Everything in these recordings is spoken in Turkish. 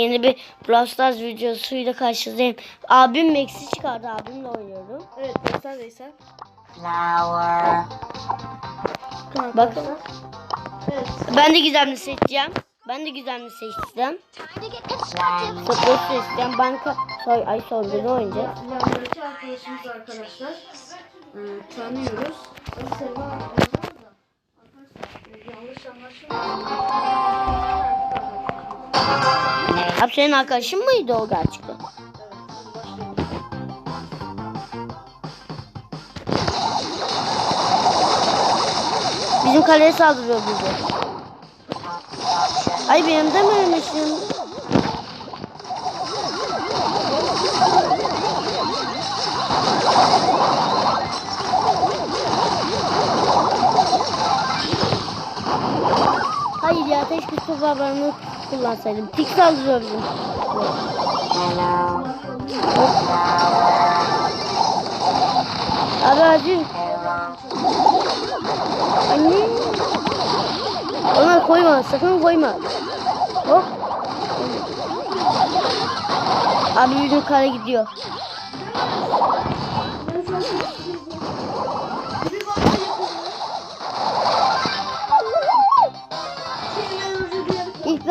Yeni bir Brawl Stars videosuyla karşınızdayım. Abim Max'i çıkardı. Abimle oynuyorum. Evet Veysel Veysel. Flower. Bakın. Evet. Ben de gizemli seçeceğim. Ben de gizemli seçeceğim. Futbol seçeceğim. Banka soy ay soygunu oynayacağız. Yanındaki arkadaşımız arkadaşlar. Ee, tanıyoruz. Mesela yanlış anlaşılmasın. Abi senin arkadaşın mıydı o gerçekten? Bizim kaleye saldırıyor bize. Ay benim de mi ölmüşüm? Hayır ya keşke sobalarını kullansaydım. Bizim. Hello. Abi acil. Anne. Ona koyma. Sakın koyma. Hop. Abi bizim kare gidiyor.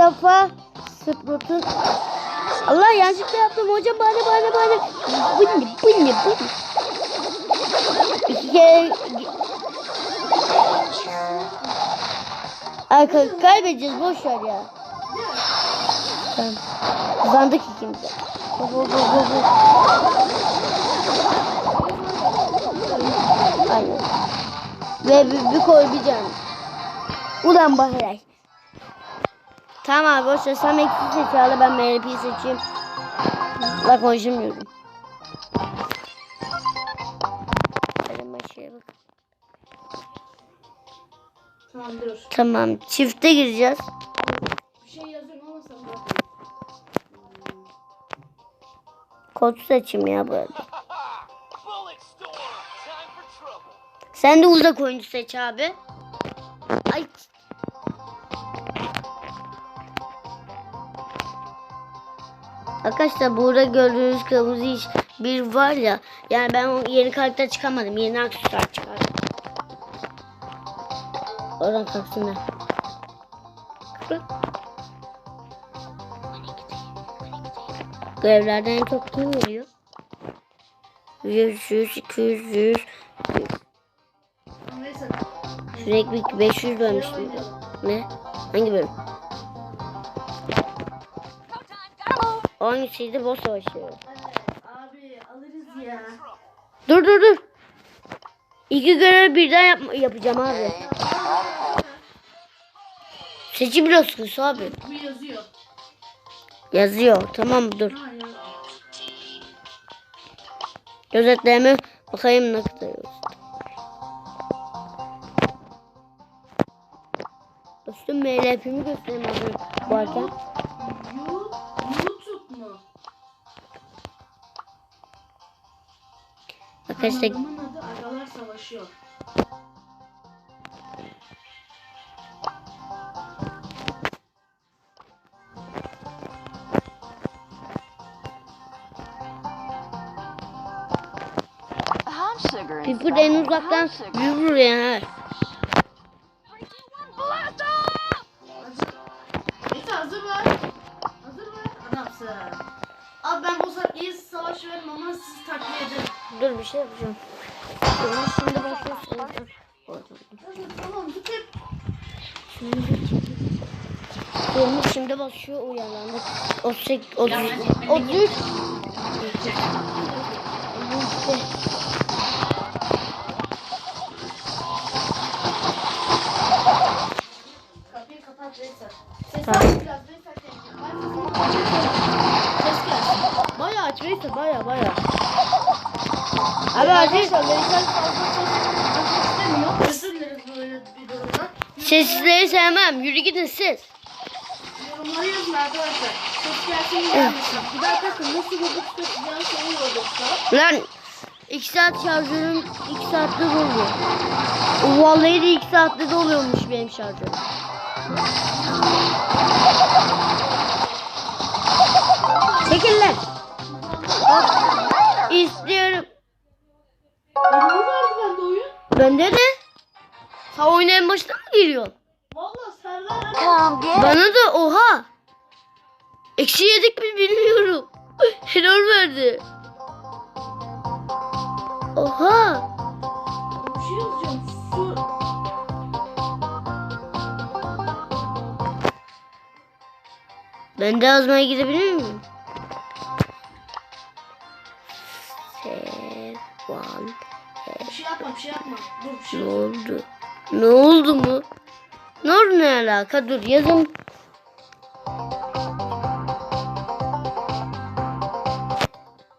Defa Sprout'un Allah yanlışlıkla yaptım hocam bana bana bana. Ne bu ne? İki. Arka kaybedeceğiz boş ver ya. Tamam. Kazandık ikimiz. Aynen. Ve bir, bir koy bir can. Ulan Bahiray. Tamam abi boş ver. Sen Max'i seç hala ben MLP'yi seçeyim. La konuşamıyorum. Benim başıya bak. Tamam dur. Tamam çifte gireceğiz. Bir şey yazıyorum ama sen bak. Kod seçim ya trouble. Sen de uzak oyuncu seç abi. Ay. Arkadaşlar burada gördüğünüz kırmızı iş bir var ya. Yani ben o yeni karakter çıkamadım. Yeni aksesuar çıkardım. Oradan kalksınlar. Kalk. Görevlerden en çok kim geliyor? 100, 100, 200, 100. Neyse. Sürekli 500 dönmüştüm. Ne? Hangi bölüm? Hangisiydi? Boss savaşı. Abi alırız ya. Dur dur dur. İki görev birden yap yapacağım abi. Seçim biliyorsunuz abi. Bu yazıyor. Yazıyor. Tamam dur. Gözetleme bakayım ne kadar. Dostum MLF'imi göstereyim abi varken. Arkadaşlar Kanalımın adı Agalar Savaşıyor. Piper en uzaktan yürür yani. Hazır var. Hazır var. Adamsın. Abi ben bu saat iyi savaş veririm ama siz takviye edin. Dur bir şey yapacağım. Dur, Şimdi başlıyorsun. Tamam git hep. Dolmuş şimdi basıyor uyanlandık. 38, 33, 33. bir durumdan. sesleri sevmem. Yürü gidin siz. Yorumları yazın arkadaşlar. Ses gelsin gelmesin. Bir daha bakın nasıl göbek tutacağını soruyor Lan 2 saat şarjörüm 2 saatte doluyor. Vallahi de 2 saatte doluyormuş benim şarjörüm. Çekil lan. Sen oyuna en başta mı giriyorsun? Valla get Bana da oha. Eksi yedik mi bilmiyorum. Helal verdi. Oha. bir şey yazacağım. Su. Ben de yazmaya gidebilir miyim? Sevan. Bir şey yapma bir şey yapma. Dur bir şey Ne oldu? Ne oldu mu? Ne oldu ne alaka? Dur yazın.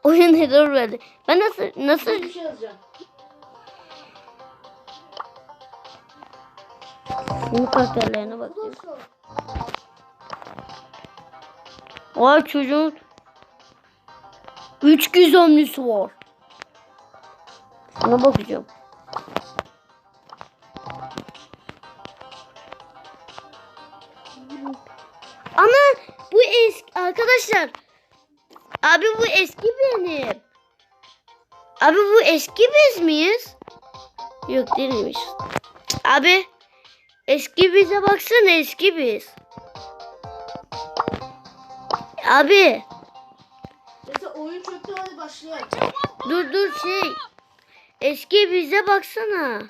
Oyun error verdi. Ben nasıl nasıl bir şey yazacağım. bu karakterlerine bakıyorum. Vay çocuğun 3 gizemlisi var. Şuna bakacağım. Abi bu eski benim. Abi bu eski biz miyiz? Yok değilmiş. Abi eski bize baksana eski biz. Abi Neyse oyun çöktü hadi başlayalım. dur dur şey. Eski bize baksana.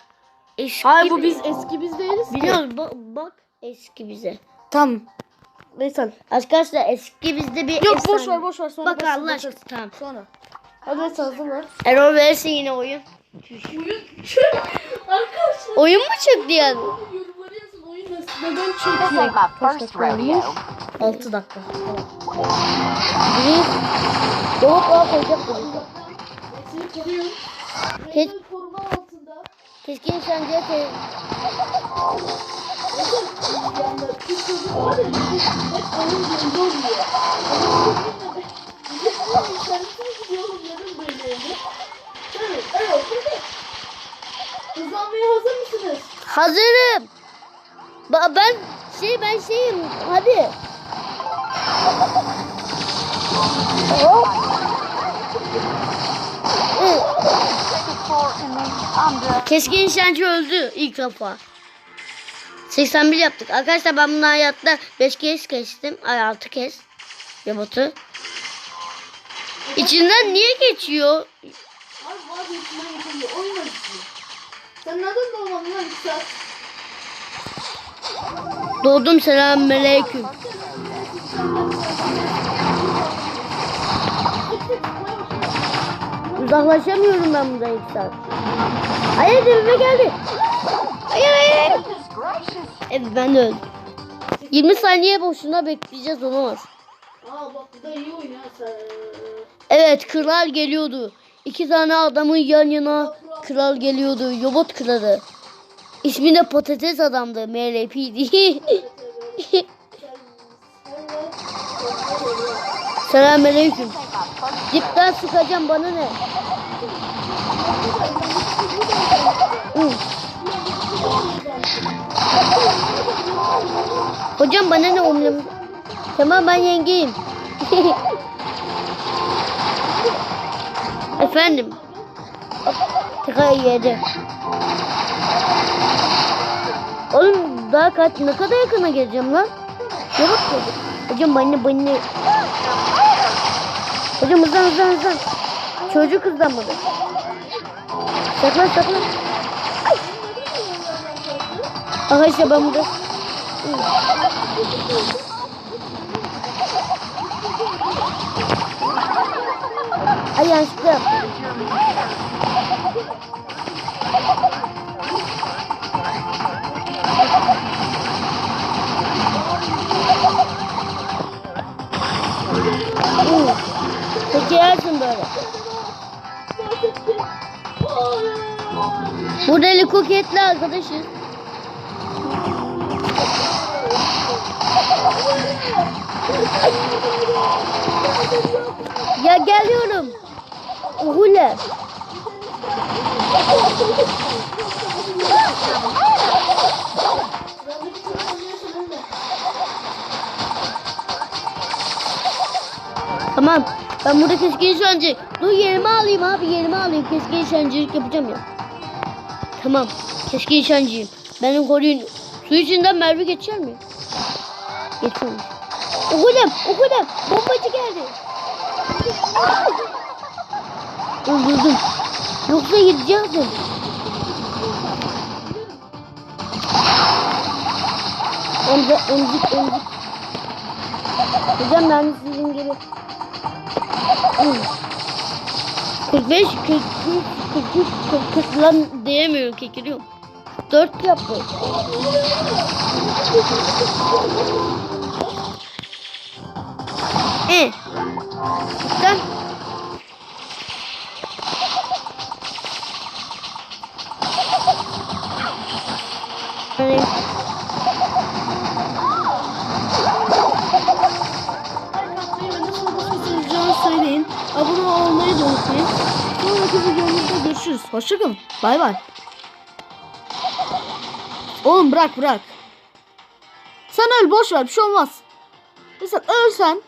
Eski Hayır bu bi- biz eski biz değiliz. Biliyoruz bak, bak eski bize. Tamam. Neyse. Arkadaşlar eski bizde bir Yok efsane- boş ver boş ver sonra Bak bakarız, Allah aşkına tamam. Sonra. Hadi hazır mı? Error verirse yine oyun. Oyun Arkadaşlar Oyun mu çıktı yani? yorumları yazın oyun nasıl? Neden ain't my first rodeo. 6 dakika. Bir. Doğup ağa koyacak bunu. Seni koruyorum. Kes- Hızlanmaya hazır mısınız? Hazırım. Ba ben şey ben şeyim. Hadi. Hop. Hı. 64 and then I'm done. Keskin nişancı öldü ilk defa. 81 yaptık. Arkadaşlar ben bunu hayatta 5 kez kestim. Ay 6 kez. Robotu. İçinden niye geçiyor? Abi vazgeçmeye yapılıyor. Oyun acısı. Sen neden doğmadın lan saat? Doğdum selamünaleyküm. Uzaklaşamıyorum ben burada ilk saat. Hayır dibime geldi. Hayır hayır hayır. Evet ben de öldüm. 20 saniye boşuna bekleyeceğiz olamaz. Aa bak bu da iyi sen. Evet kral geliyordu. İki tane adamın yan yana kral geliyordu. Robot kralı. İsmi de patates adamdı. MLP'di. Selamünaleyküm. Dipten sıkacağım bana ne? Hı. Hocam bana ne omlem? Tamam ben yengeyim. Efendim. Tıkayı yedi. Oğlum daha kaç ne kadar yakına geleceğim lan? Çabuk geldi. Hocam bana bana. Hocam hızlan hızlan hızlan. Çocuk hızlanmadı. Saklan saklan. Aha işte ben burada. Ay yanlışlıkla yersin böyle. Burada helikopterli arkadaşız. Ya geliyorum. Uhule. Tamam. Ben burada keskin nişancı. Dur yerime alayım abi yerime alayım. Keskin nişancılık yapacağım ya. Tamam. Keskin nişancıyım. Beni koruyun. Su içinden mermi geçer mi? Geçmemiş. Okudum okudum. Bombacı geldi. Öldürdüm. Yoksa gidecektim. Emzik emzik emzik. Hocam ben sizin gibi. Hmm. 45, 43, 43, 40 lan diyemiyorum kekiliyorum. 4 yaptı. E. Söyleyin. Abone olmayı da unutmayın. Sonraki videomuzda görüşürüz. Hoşçakalın. Bay bay. Oğlum bırak bırak. Sen öl boş ver bir şey olmaz. Mesela ölsen